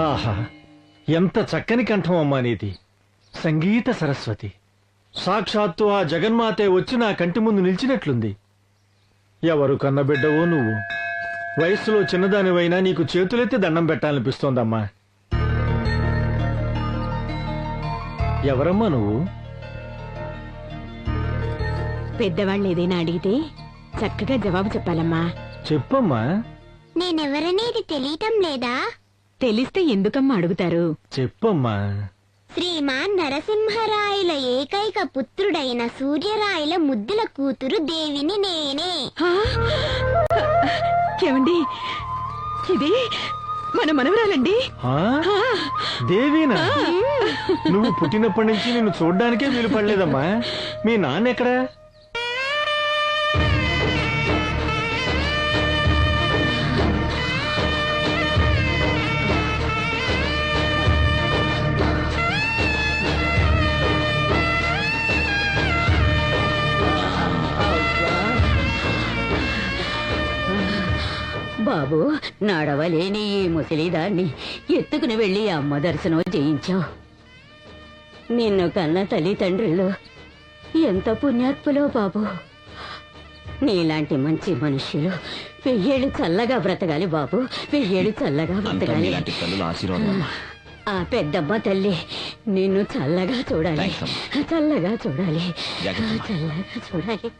ఆహా ఎంత చక్కని కంఠం అమ్మా నీది. సంగీత సరస్వతి. సాక్షాత్తు ఆ జగన్మాతే వచ్చి నా కంటి ముందు నిలిచినట్లుంది. ఎవరు కన్నబిడ్డవో నువ్వు? వయస్సులో చిన్నదానివైనా నీకు చేతులెత్తి దండం పెట్టాలనిపిస్తోందమ్మా. ఎవరమ్మా నువ్వు? పెద్దవాళ్ళు ఏదైనా అడిగితే చక్కగా జవాబు చెప్పాలమ్మా. చెప్పమ్మా. నేనెవరనేది తెలియటం లేదా? తెలిస్తే ఎందుకమ్మా అడుగుతారు? చెప్పమ్మా. శ్రీమాన్ నరసింహరాయల ఏకైక పుత్రుడైన సూర్యరాయల ముద్దుల కూతురు దేవిని నేనే? ఏమండి? ఇది మన మనవరాలండి. ఆ? దేవీనా? నువ్వు పుట్టినప్పటి నుంచి నిన్ను చూడ్డానికే వీలు పడలేదమ్మా. మీ నాన్న ఎక్కడా? బాబు నడవలేని ఈ ముసలిదాన్ని. ఎత్తుకుని వెళ్ళి అమ్మ దర్శనం చేయించావు నిన్ను కన్న తల్లిదండ్రులు ఎంత పుణ్యాత్ములో బాబు. నీలాంటి మంచి మనుష్యులు వెయ్యేళ్ళు చల్లగా బ్రతకాలి బాబు వెయ్యేళ్ళు చల్లగా బ్రతకాలి. ఆ పెద్దమ్మ తల్లి నిన్ను చల్లగా చూడాలి. చల్లగా చూడాలి. చల్లగా చూడాలి.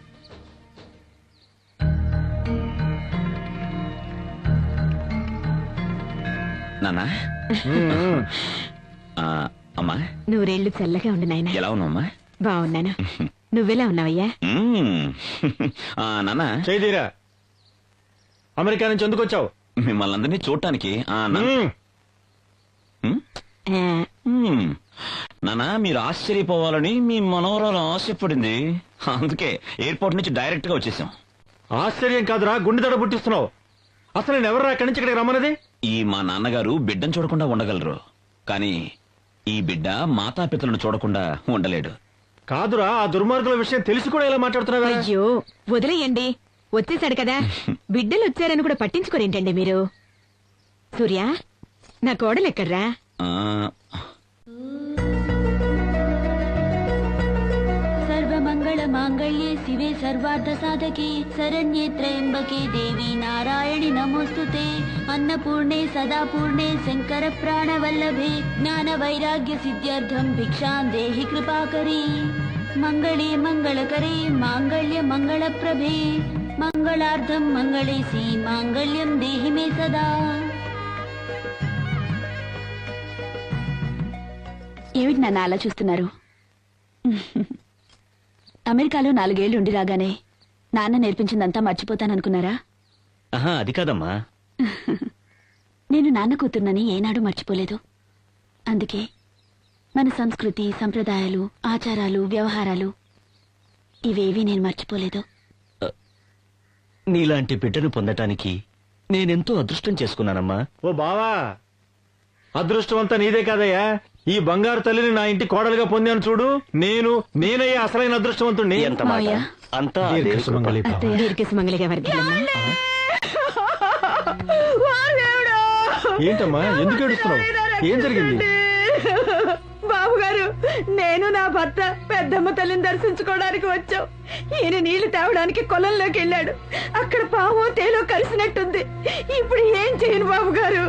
ఆ, అమ్మా? నూరేళ్ళు చల్లగా ఉండు నాయనా. ఎలా ఉన్నావమ్మా బాగున్నాను. నువ్వెలా ఉన్నావయ్యా? నాన్న? చేదీరా అమెరికా నుంచి ఎందుకు వచ్చావు? మిమ్మల్ని అందరినీ చూడటానికి. నాన్న మీరు ఆశ్చర్యపోవాలని మీ మనవరాలు ఆశపడింది. అందుకే ఎయిర్పోర్ట్ నుంచి డైరెక్ట్గా వచ్చేసాం. ఆశ్చర్యం కాదురా గుండె దడ పుట్టిస్తున్నావు. అసలు నేను ఎవరు అక్కడి నుంచి ఇక్కడికి రమ్మన్నది? ఈ మా నాన్నగారు బిడ్డను చూడకుండా ఉండగలరు. కానీ ఈ బిడ్డ మాతాపితలను చూడకుండా ఉండలేడు. కాదురా ఆ దుర్మార్గుల విషయం తెలిసి కూడా ఇలా మాట్లాడుతున్నావా అయ్యో వదిలేయండి. వచ్చేసాడు కదా. బిడ్డలు వచ్చారని కూడా పట్టించుకోరేంటండి మీరు? సూర్య నా కోడలు ఎక్కడ్రా? మాంగళ్యే శివే సర్వార్థ సాధకే శరణ్యే త్రయంబకే దేవి నారాయణి నమోస్తుతే. అన్నపూర్ణే సదాపూర్ణే శంకర ప్రాణవల్లభే జ్ఞాన వైరాగ్య సిద్ధ్యర్థం భిక్షాం దేహి కృపాకరీ. మంగళే మంగళకరే మాంగళ్య మంగళప్రభే. మంగళార్థం మంగళేసి మాంగళ్యం దేహి మే సదా. ఏమిటి నన్ను అలా చూస్తున్నారు? అమెరికాలో నాలుగేళ్ళు ఉండి రాగానే నాన్న నేర్పించిందంతా మర్చిపోతాననుకున్నారా? ఆహా అది కాదమ్మా. నేను నాన్న కూతుర్నని ఏనాడు మర్చిపోలేదు. అందుకే మన సంస్కృతి సంప్రదాయాలు ఆచారాలు వ్యవహారాలు ఇవేవీ నేను మర్చిపోలేదు. నీలాంటి బిడ్డను పొందటానికి నేనెంతో అదృష్టం చేసుకున్నానమ్మా. ఓ బావా అదృష్టం అంతా నీదే కాదయ్యా. ఈ బంగారు తల్లిని నా ఇంటి కోడలుగా పొందాను చూడు. నేను నేనయ్యే అసలైన అదృష్టవంతుణ్ణి ఎంత మాట? మావయ్య. అంతా ఆ దేవుడి కృప. దీర్ఘసుమంగళి భవ. అత్తయ్య దీర్ఘసుమంగళిగా వర్ధిల్లమ్మా ఏంటమ్మా? ఎందుకు ఏడుస్తున్నావు? ఏం జరిగింది? బాబు గారు నేను నా భర్త పెద్దమ్మ తల్లిని దర్శించుకోవడానికి వచ్చాం. ఈయన నీళ్ళు తేవడానికి కొలంలోకి వెళ్ళాడు. అక్కడ పాము తేలో కలిసినట్టుంది. ఇప్పుడు ఏం చేయను బాబు గారు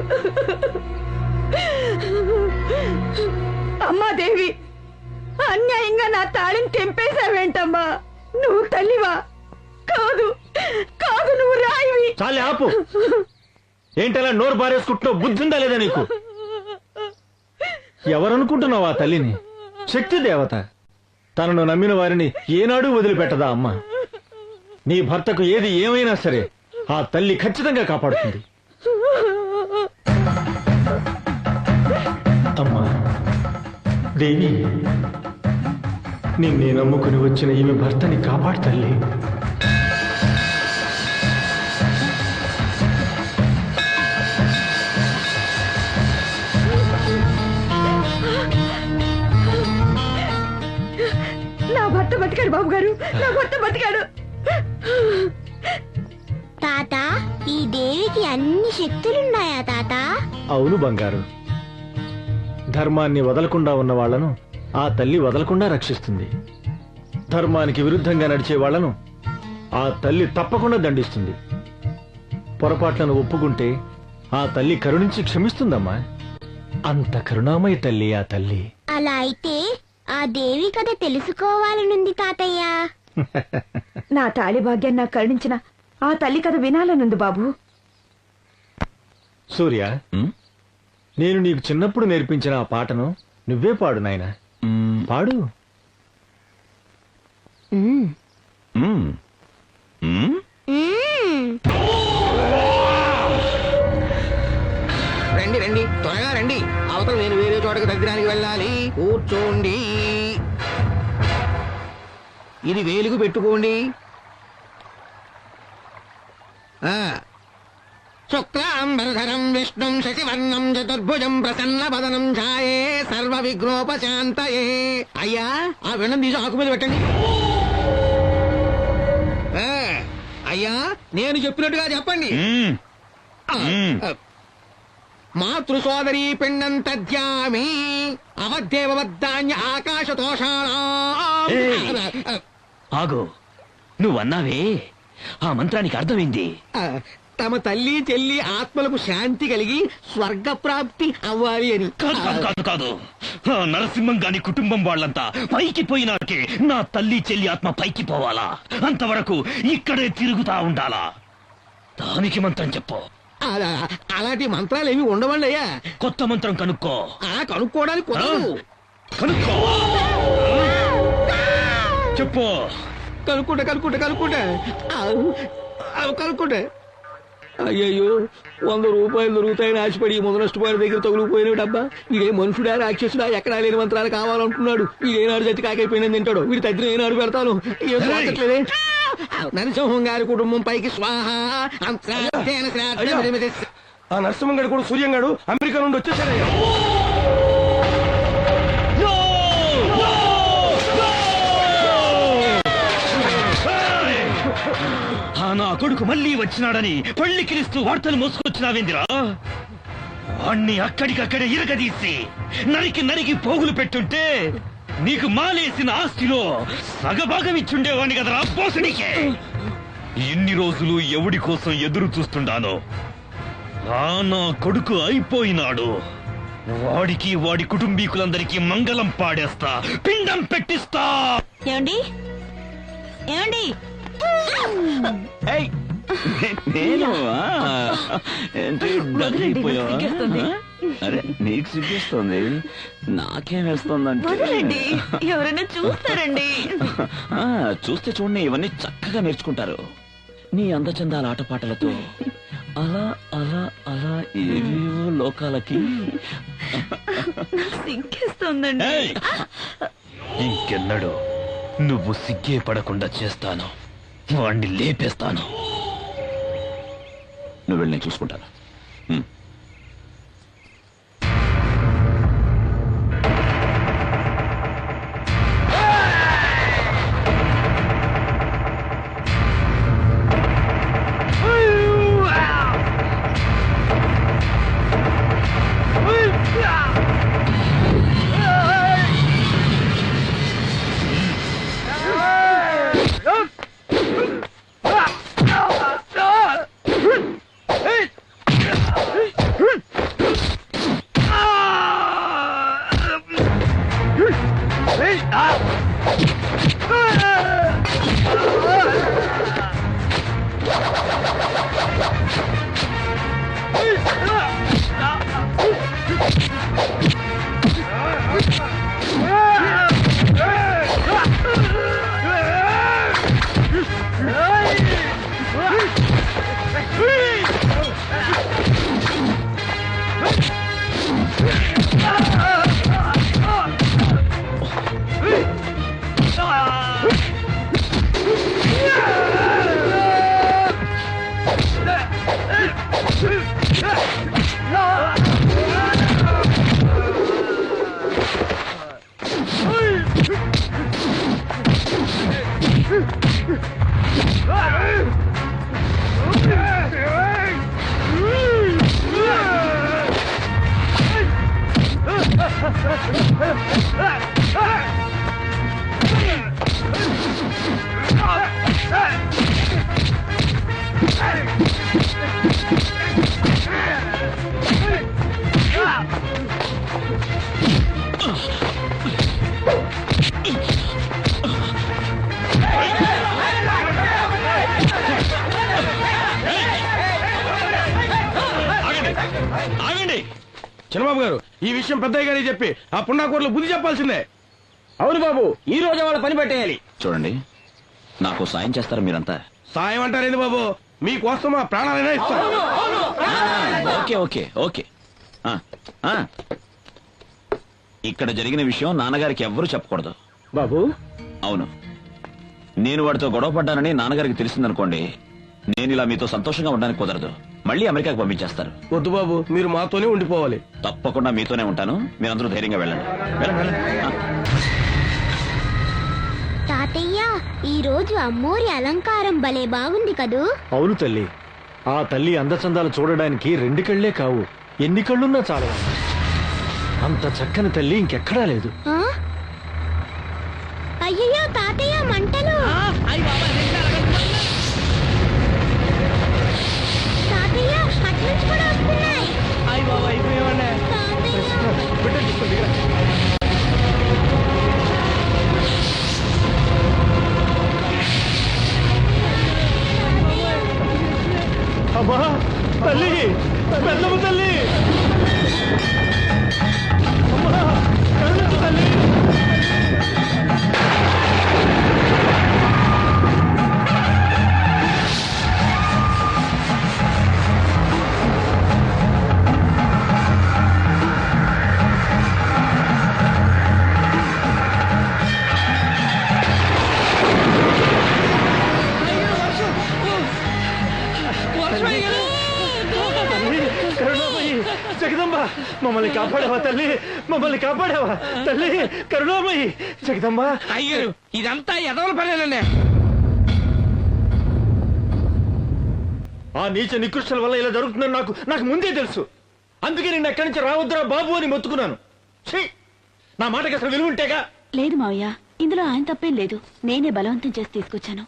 అమ్మా దేవి అన్యాయంగా నా తాళిని తెంపేశావేంటమ్మా? నువ్వు తల్లివా? కాదు కాదు నువ్వు రాయివి. చాలే ఆపు. ఏంటలా నోరు బారేసుకుంటున్నావు బుద్ధి ఉందా లేదా నీకు? ఎవరనుకుంటున్నావు ఆ తల్లిని? శక్తి దేవత. తనను నమ్మిన వారిని ఏనాడు వదిలిపెట్టదా అమ్మ? నీ భర్తకు ఏది ఏమైనా సరే ఆ తల్లి ఖచ్చితంగా కాపాడుతుంది. దేవి నిన్నే నమ్ముకుని వచ్చిన ఈమె భర్తని కాపాడు తల్లి. నా భర్త బతికాడు బాబు గారు నా భర్త బతికాడు. తాత ఈ దేవికి అన్ని శక్తులున్నాయా తాత? అవును బంగారు. ధర్మాన్ని వదలకుండా ఉన్న వాళ్ళను ఆ తల్లి వదలకుండా రక్షిస్తుంది. ధర్మానికి విరుద్ధంగా నడిచే వాళ్ళను ఆ తల్లి తప్పకుండా దండిస్తుంది. పొరపాట్లను ఒప్పుకుంటే ఆ తల్లి కరుణించి క్షమిస్తుందమ్మా. అంత కరుణామయ తల్లి ఆ తల్లి. అలా అయితే ఆ దేవి కథ తెలుసుకోవాలనుంది తాతయ్య. నా తాళి భాగ్యం నాకు కరుణించిన ఆ తల్లి కథ వినాలనుంది బాబు. సూర్య నేను నీకు చిన్నప్పుడు నేర్పించిన ఆ పాటను నువ్వే పాడు నాయనా. పాడు. రండి రండి. త్వరగా రండి. అవతల నేను వేరే చోటకి దగ్గరానికి వెళ్ళాలి. కూర్చోండి. ఇది వేలుగు పెట్టుకోండి. ఆ. శుక్లాంబరధరం విష్ణుం శశివర్ణం చతుర్భుజం ప్రసన్న వదనం ఛాయే సర్వ విఘ్నోపశాంతయే అయ్యా ఆ వినం తీసి ఆకు మీద పెట్టండి. అయ్యా నేను చెప్పినట్టుగా చెప్పండి. ఉమ్, ఉమ్. మాతృ సోదరీ పిండం తద్యామి అవధ్యేవద్ధాన్య ఆకాశ ఏయ్! ఆగు నువ్వన్నావే ఆ మంత్రానికి అర్థమైంది. తమ తల్లి చెల్లి ఆత్మలకు శాంతి కలిగి స్వర్గ ప్రాప్తి అవ్వాలి అని. కాదు కాదు కాదు కాదు. ఆ నరసింహం గాని కుటుంబం వాళ్ళంతా పైకి పోయినాకే నా తల్లి చెల్లి ఆత్మ పైకి పోవాలా? అంతవరకు ఇక్కడే తిరుగుతా ఉండాలా? దానికి మంత్రం చెప్పు. అలా- అలాంటి మంత్రాలు ఏమి ఉండవండి అయ్యా. కొత్త మంత్రం కనుక్కో. అలా కనుక్కోవడానికి కుదరదు. కనుక్కో. చెప్పు. కనుక్కుంటా కనుక్కుంటా కనుక్కుంటా. కనుక్కుంటా. అయ్యయ్యో వంద రూపాయలు దొరుకుతాయని ఆశపడి ముందు నష్టపోయిన దగ్గర తగులుకుపోయిన డబ్బా వీడే మనుషుడా రాక్షసుడా ఎక్కడా లేని మంత్రాలు కావాలంటున్నాడు. వీడేనాడు చచ్చి కాకైపోయిన తింటాడు. వీడి తగ్గిన ఏనాడు పెడతాను? నరసింహం గారి కుటుంబం పైకి స్వాహ. ఆ నరసింహంగడు కూడా సూర్యంగాడు అమెరికా నుండి వచ్చేసాడయ్యా ఆ నా కొడుకు మళ్ళీ వచ్చినాడని పళ్ళికిరిస్తూ వార్తలు మోసుకొచ్చినావేందిరా? వాణ్ణి అక్కడికక్కడే ఇరగదీసి నరికి నరికి పోగులు పెట్టుంటే నీకు మాలేసిన ఆస్తిలో సగభాగం ఇచ్చుండేవాణ్ణి కదరా పోసడికే ఇన్ని రోజులు ఎవడి కోసం ఎదురు చూస్తుండానో? ఆ నా కొడుకు అయిపోయినాడు. వాడికి వాడి కుటుంబీకులందరికీ మంగళం పాడేస్తా పిండం పెట్టిస్తా. ఏమండి? ఏమండి? ఏయ్, నే- నేను ఆ, ఏంటి. అరే నీకు సిగ్గిస్తుంది? నాకేం వేస్తుందంటే? వదలండి ఎవరైనా చూస్తారండి. ఆ, చూస్తే చూడండి ఇవన్నీ చక్కగా నేర్చుకుంటారు. నీ అందచందాల ఆటపాటలతో అలా అలా అలా ఏవేవో లోకాలకి. సిగ్గేస్తుందండి. ఏయ్! ఇంకెన్నడు నువ్వు సిగ్గే పడకుండా చేస్తాను. వాణ్ణి లేపేస్తాను. నువ్వు వెళ్ళి నేను చూసుకుంటాను. Shoot! చిన్నబాబు గారు ఈ విషయం పెద్దయ్య గారికి చెప్పి ఆ పుణ్యాకోట్లు బుద్ధి చెప్పాల్సిందే. అవును బాబు ఈ రోజు వాళ్ళ పని పెట్టేయాలి. చూడండి నాకు సాయం చేస్తారా మీరంతా? సాయం అంటారేంది బాబు? మీకోసం మా ప్రాణాలైనా ఇస్తాం. Okay okay okay. ఆ, ఆ. ఇక్కడ జరిగిన విషయం నాన్నగారికి ఎవ్వరూ చెప్పకూడదు. బాబు? అవును. నేను వాడితో గొడవ పడ్డానని నాన్నగారికి తెలిసిందనుకోండి నేను ఇలా మీతో సంతోషంగా ఉండడానికి కుదరదు. మళ్ళీ అమెరికాకి పంపించేస్తారు. వద్దు బాబు మీరు మాతోనే ఉండిపోవాలి. తప్పకుండా మీతోనే ఉంటాను. మీరందరూ ధైర్యంగా వెళ్ళండి. వెళ్ళండి. వెళ్ళండి ఆ. తాతయ్య ఈ రోజు అమ్మోరి అలంకారం భలే బాగుంది కదూ? అవును తల్లి. ఆ తల్లి అందచందాలు చూడడానికి రెండు కళ్ళే కావు. ఎన్ని కళ్ళున్నా చాలు అంత చక్కని తల్లి ఇంకెక్కడా లేదు. ఆ? అయ్యయ్యో తాతయ్య! తాతయ్య అమ్మా తల్లి పెద్దమ్మ తల్లి అమ్మా తల్లి కాపాడావా తల్లి? మమ్మల్ని కాపాడావా? తల్లి కరుణామయి జగదంబ అయ్యారు ఇదంతా ఎదవల పనేనండి. ఆ నీచ నికృష్టుల వల్ల ఇలా జరుగుతుందని నాకు నాకు ముందే తెలుసు. అందుకే నేను ఎక్కడి నుంచి రావద్దురా బాబు అని మొత్తుకున్నాను. ఛీ! నా మాటకి అసలు విలువ ఉంటేగా? లేదు మావయ్య ఇందులో ఆయన తప్పేం లేదు. నేనే బలవంతం చేసి తీసుకొచ్చాను.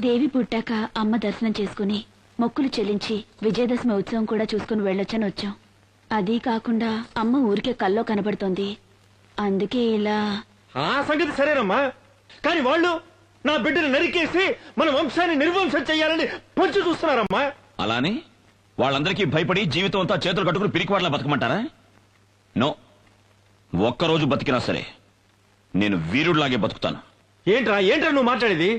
దేవి పుట్టాక అమ్మ దర్శనం చేసుకుని మొక్కులు చెల్లించి విజయదశమి ఉత్సవం కూడా చూసుకుని వెళ్ళొచ్చని వచ్చాం. అది కాకుండా అమ్మ ఊరికే కల్లో కనబడుతోంది. అందుకే ఇలా ఆ సంగతి సరేనమ్మా. కానీ వాళ్ళు నా బిడ్డను నరికేసి మన వంశాన్ని నిర్వంశం చెయ్యాలని పొంచి చూస్తున్నారమ్మా. అలానే వాళ్ళందరికీ భయపడి జీవితం అంతా చేతులు కట్టుకుని పిరికివాట్లా బతకమంటారా? నో ఒక్కరోజు బతికినా సరే నేను వీరుడిలాగే బతుకుతాను. ఏంట్రా ఏంట్రా నువ్వు మాట్లాడేది?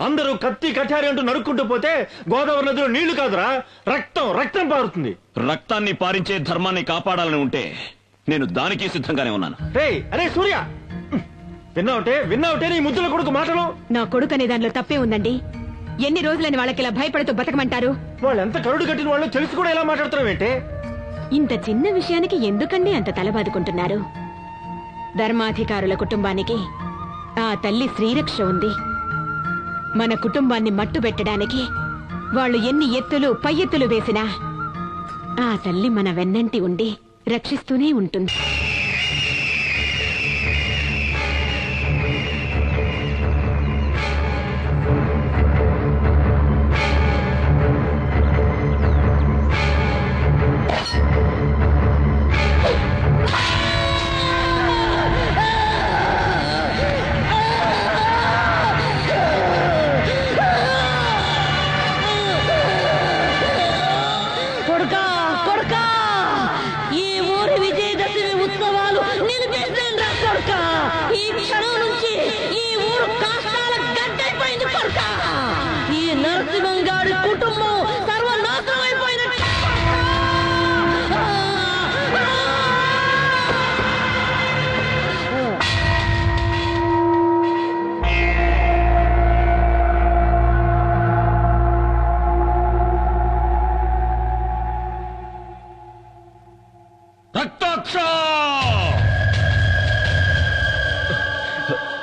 అందరూ కత్తి కఠారి అంటూ నరుక్కుంటూ పోతే గోదావరి నదిలో నీళ్ళు కాదురా. రక్తం రక్తం పారుతుంది. రక్తాన్ని పారించే ధర్మాన్ని కాపాడాలని ఉంటే నేను దానికి సిద్ధంగానే ఉన్నాను. రే అరే సూర్య! విన్నావుటే విన్నావుటే నీ ముద్దుల కొడుకు మాటలు? నా కొడుకు అనే దానిలో తప్పే ఉందండి. ఎన్ని రోజులని వాళ్ళకి ఇలా భయపడుతూ బతకమంటారు? వాళ్ళు ఎంత కరుడు కట్టిన వాళ్ళు తెలిసి కూడా ఎలా మాట్లాడుతున్నావు ఏంటే ఇంత చిన్న విషయానికి ఎందుకండి అంత తలబాదుకుంటున్నారు? ధర్మాధికారుల కుటుంబానికి ఆ తల్లి శ్రీరక్ష ఉంది. మన కుటుంబాన్ని మట్టు పెట్టడానికి వాళ్ళు ఎన్ని ఎత్తులు పై ఎత్తులు వేసినా ఆ తల్లి మన వెన్నంటి ఉండి రక్షిస్తూనే ఉంటుంది.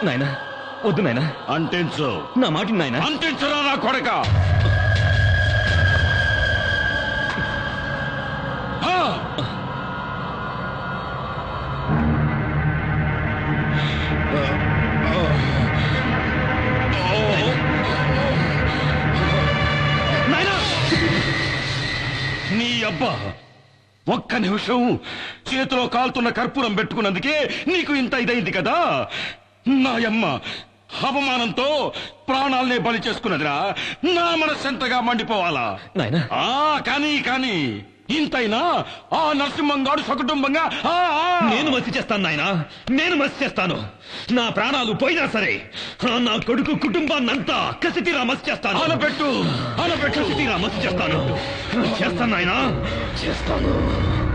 నాయనా వద్దు నాయనా. అంటించు. నా మాట నాయనా. అంటించురా నా కొడక. నీ అబ్బా ఒక్క నిమిషం చేతిలో కాలుతున్న కర్పూరం పెట్టుకున్నందుకే నీకు ఇంత ఇదైంది కదా? నా అమ్మ అవమానంతో ప్రాణాలనే బలి చేసుకున్నదిరా. నా మనసు ఎంతగా మండిపోవాలా? నాయనా. ఆ కానీ కానీ ఇంతైనా ఆ నరసింహంగాడు సకుటుంబంగా. నేను మసి చేస్తాను నాయన. నేను మసి చేస్తాను. నా ప్రాణాలు పోయినా సరే నా కొడుకు కుటుంబాన్నంతా కసితీరా మసి చేస్తాను. ఆనపెట్టు ఆనపెట్టు కసితీరా మసి చేస్తాను. చేస్తాను నాయన. చేస్తాను.